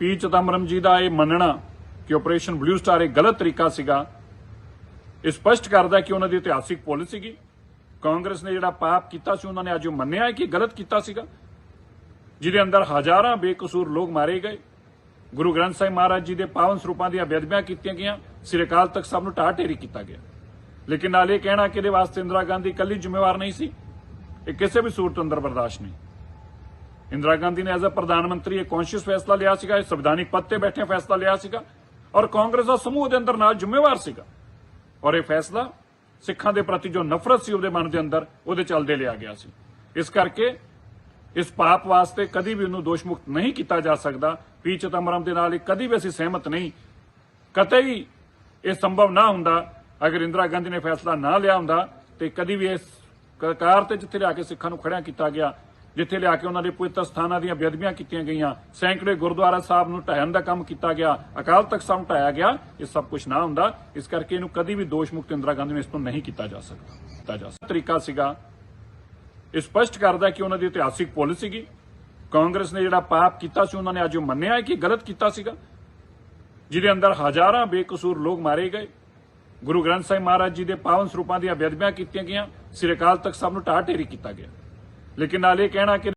ਪੀ ਚਦੰਬਰਮ ਜੀ ਦਾ ਇਹ ਮੰਨਣਾ ਕਿ ਆਪਰੇਸ਼ਨ ਬਲੂ ਸਟਾਰ ਇੱਕ ਗਲਤ ਤਰੀਕਾ ਸੀਗਾ, ਇਹ ਸਪਸ਼ਟ ਕਰਦਾ ਕਿ ਉਹਨਾਂ ਦੀ ਇਤਿਹਾਸਿਕ ਪਾਲਿਸੀ ਸੀਗੀ। ਕਾਂਗਰਸ ਨੇ ਜਿਹੜਾ ਪਾਪ ਕੀਤਾ ਸੀ, ਉਹਨਾਂ ਨੇ ਅੱਜ ਉਹ ਮੰਨਿਆ ਹੈ ਕਿ ਗਲਤ ਕੀਤਾ ਸੀਗਾ। ਜਿਹਦੇ ਅੰਦਰ ਹਜ਼ਾਰਾਂ ਬੇਕਸੂਰ ਲੋਕ ਮਾਰੇ ਗਏ। ਗੁਰੂ ਗ੍ਰੰਥ ਸਾਹਿਬ ਮਹਾਰਾਜ ਜੀ ਦੇ ਪਾਵਨ ਸਰੂਪਾਂ ਦੀਆਂ ਬੇਅਦਬੀਆਂ ਕੀਤੀਆਂ ਗਈਆਂ। ਸ੍ਰੀ ਅਕਾਲ ਤਖਤ ਸਾਹਿਬ ਨੂੰ ਢਾਹ ਢੇਰੀ ਕੀਤਾ ਗਿਆ। ਲੇਕਿਨ ਨਾਲ ਇਹ ਕਹਿਣਾ ਕਿ ਇਹਦੇ ਵਾਸਤੇ ਇੰਦਰਾ ਗਾਂਧੀ ਇਕੱਲੀ ਜ਼ਿੰਮੇਵਾਰ ਨਹੀਂ ਸੀ। ਇਹ ਕਿਸੇ ਵੀ ਸੂਰਤ ਅੰਦਰ ਬਰਦਾਸ਼ਤ ਨਹੀਂ। ਇੰਦਰਾ ਗਾਂਧੀ ਨੇ ਐਜ਼ ਅ ਪ੍ਰਧਾਨ ਮੰਤਰੀ ਇਹ ਕੌਨਸ਼ੀਅਸ ਫੈਸਲਾ ਲਿਆ ਸੀਗਾ ਇਹ ਸੰਵਿਧਾਨਿਕ ਪਦ ਤੇ ਬੈਠੇ ਫੈਸਲਾ ਲਿਆ ਸੀਗਾ ਔਰ ਕਾਂਗਰਸ ਦਾ ਸਮੂਹ ਦੇ ਅੰਦਰ ਨਾਲ ਜ਼ਿੰਮੇਵਾਰ ਸੀਗਾ ਔਰ ਇਹ ਫੈਸਲਾ ਸਿੱਖਾਂ ਦੇ ਪ੍ਰਤੀ ਜੋ ਨਫ਼ਰਤ ਸੀ ਉਹਦੇ ਮਨ ਦੇ ਅੰਦਰ ਉਹਦੇ ਚੱਲਦੇ ਲਿਆ ਗਿਆ ਸੀ ਇਸ ਕਰਕੇ ਇਸ ਪਾਪ ਵਾਸਤੇ ਕਦੀ ਵੀ ਉਹਨੂੰ ਦੋਸ਼ ਮੁਕਤ ਨਹੀਂ ਕੀਤਾ ਜਾ ਸਕਦਾ ਪੀ ਚਿਦੰਬਰਮ ਦੇ ਨਾਲ ਇਹ ਕਦੀ ਵੀ ਅਸੀਂ ਸਹਿਮਤ ਨਹੀਂ ਕਤਈ ਇਹ ਸੰਭਵ ਨਾ ਹੁੰਦਾ ਅਗਰ ਇੰਦਰਾ ਗਾਂਧੀ ਨੇ ਫੈਸਲਾ ਨਾ ਲਿਆ ਹੁੰਦਾ ਤੇ ਕਦੀ ਵੀ ਇਸ ਸਰਕਾਰ ਤੇ ਜਿੱਥੇ ਲਿਆ ਕੇ ਸਿੱਖਾਂ ਨੂੰ ਖੜਿਆ ਕੀਤਾ ਗਿਆ ਜਿੱਥੇ ਲਿਆ ਕੇ ਉਹਨਾਂ ਦੇ ਪਵਿੱਤਰ ਸਥਾਨਾਂ ਦੀਆਂ ਬੇਅਦਬੀਆਂ ਕੀਤੀਆਂ ਗਈਆਂ। ਸੈਂਕੜੇ ਗੁਰਦੁਆਰਾ ਸਾਹਿਬ ਨੂੰ ਢਾਹਣ ਦਾ ਕੰਮ ਕੀਤਾ ਗਿਆ। ਅਕਾਲ ਤਖਤ ਸਾਹਿਬ ਨੂੰ ਢਾਇਆ ਗਿਆ। ਇਹ ਸਭ ਕੁਝ ਨਾ ਹੁੰਦਾ। ਇਸ ਕਰਕੇ ਇਹਨੂੰ ਕਦੀ ਵੀ ਦੋਸ਼ ਮੁਕਤ ਇੰਦਰਾ ਗਾਂਧੀ ਨੂੰ ਇਸ ਤੋਂ ਨਹੀਂ ਕੀਤਾ ਜਾ ਸਕਦਾ। ਕੀਤਾ ਜਾ ਸਕਦਾ। ਤਰੀਕਾ ਸੀਗਾ। ਇਹ ਸਪਸ਼ਟ ਕਰਦਾ ਕਿ ਉਹਨਾਂ ਦੀ ਇਤਿਹਾਸਿਕ ਪਾਲਿਸੀ ਸੀਗੀ। ਕਾਂਗਰਸ ਨੇ ਜਿਹੜਾ ਪਾਪ ਕੀਤਾ ਸੀ, ਉਹਨਾਂ ਨੇ ਅੱਜ ਉਹ ਮੰਨਿਆ ਹੈ ਕਿ ਗਲਤ ਕੀਤਾ ਸੀਗਾ। ਜਿਹਦੇ ਅੰਦਰ ਹਜ਼ਾਰਾਂ ਬੇਕਸੂਰ ਲੋਕ ਮਾਰੇ ਗਏ। ਗੁਰੂ ਗ੍ਰੰਥ ਸਾਹਿਬ ਮਹਾਰਾਜ ਜੀ ਦੇ ਪਾਵਨ ਸਰੂਪਾਂ ਦੀਆਂ ਬੇਅਦਬੀਆਂ ਕੀਤੀਆਂ ਗਈਆਂ। ਸ੍ਰੀ ਅਕਾਲ ਤਖਤ ਸਾਹਿਬ ਨੂੰ ਢਾਹ ਢੇਰੀ ਕੀਤਾ ਗਿਆ। ਲੇਕਿਨ ਨਾਲ ਇਹ ਕਹਿਣਾ ਕਿ